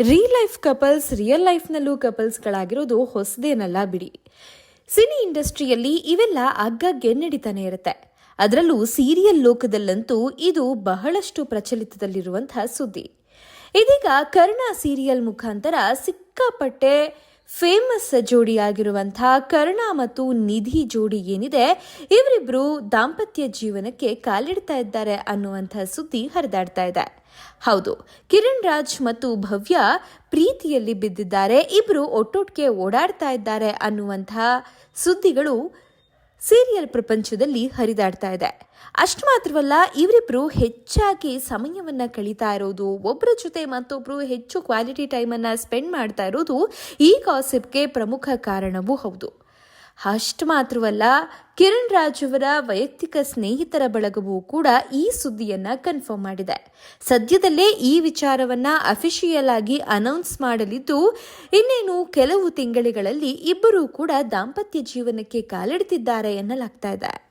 Real life couples real ಲೈಫ್ನಲ್ಲೂ ಕಪಲ್ಸ್ಗಳಾಗಿರೋದು ಹೊಸದೇನಲ್ಲ ಬಿಡಿ. ಸಿನಿ ಇಂಡಸ್ಟ್ರಿಯಲ್ಲಿ ಇವೆಲ್ಲ ಆಗಾಗ್ಗೆ ನಡೀತಾನೆ ಇರುತ್ತೆ. ಅದರಲ್ಲೂ ಸೀರಿಯಲ್ ಲೋಕದಲ್ಲಂತೂ ಇದು ಬಹಳಷ್ಟು ಪ್ರಚಲಿತದಲ್ಲಿರುವಂತಹ ಸುದ್ದಿ. ಇದೀಗ ಕರ್ಣ ಸೀರಿಯಲ್ ಮುಖಾಂತರ ಸಿಕ್ಕಾಪಟ್ಟೆ ಫೇಮಸ್ ಜೋಡಿಯಾಗಿರುವಂತಹ ಕರ್ಣ ಮತ್ತು ನಿಧಿ ಜೋಡಿ ಏನಿದೆ, ಇವರಿಬ್ರು ದಾಂಪತ್ಯ ಜೀವನಕ್ಕೆ ಕಾಲಿಡ್ತಾ ಇದ್ದಾರೆ ಅನ್ನುವಂಥ ಸುದ್ದಿ ಹರಿದಾಡ್ತಾ ಇದೆ. ಹೌದು, ಕಿರಣ್ ರಾಜ್ ಮತ್ತು ಭವ್ಯ ಪ್ರೀತಿಯಲ್ಲಿ ಬಿದ್ದಿದ್ದಾರೆ, ಇಬ್ರು ಒಟ್ಟೊಟ್ಟಿಗೆ ಓಡಾಡ್ತಾ ಇದ್ದಾರೆ ಅನ್ನುವಂತಹ ಸುದ್ದಿಗಳು ಸೀರಿಯಲ್ ಪ್ರಪಂಚದಲ್ಲಿ ಹರಿದಾಡ್ತಾ ಇದೆ. ಅಷ್ಟು ಮಾತ್ರವಲ್ಲ, ಇವರಿಬ್ರು ಹೆಚ್ಚಾಗಿ ಸಮಯವನ್ನ ಕಳೀತಾ ಇರೋದು ಒಬ್ಬರ ಜೊತೆ ಮತ್ತೊಬ್ರು ಹೆಚ್ಚು ಕ್ವಾಲಿಟಿ ಟೈಮನ್ನ ಸ್ಪೆಂಡ್ ಮಾಡ್ತಾ ಇರೋದು ಈ ಕಾಸಿಪ್ಗೆ ಪ್ರಮುಖ ಕಾರಣವೂ ಹೌದು. ಅಷ್ಟು ಮಾತ್ರವಲ್ಲ, ಕಿರಣ್ ರಾಜ್ ಅವರ ವೈಯಕ್ತಿಕ ಸ್ನೇಹಿತರ ಬಳಗವೂ ಕೂಡ ಈ ಸುದ್ದಿಯನ್ನ ಕನ್ಫರ್ಮ್ ಮಾಡಿದೆ. ಸದ್ಯದಲ್ಲೇ ಈ ವಿಚಾರವನ್ನ ಅಫಿಷಿಯಲ್ ಆಗಿ ಅನೌನ್ಸ್ ಮಾಡಲಿದ್ದು, ಇನ್ನೇನು ಕೆಲವು ತಿಂಗಳುಗಳಲ್ಲಿ ಇಬ್ಬರೂ ಕೂಡ ದಾಂಪತ್ಯ ಜೀವನಕ್ಕೆ ಕಾಲಿಡ್ತಿದ್ದಾರೆ ಎನ್ನಲಾಗ್ತಾ ಇದೆ.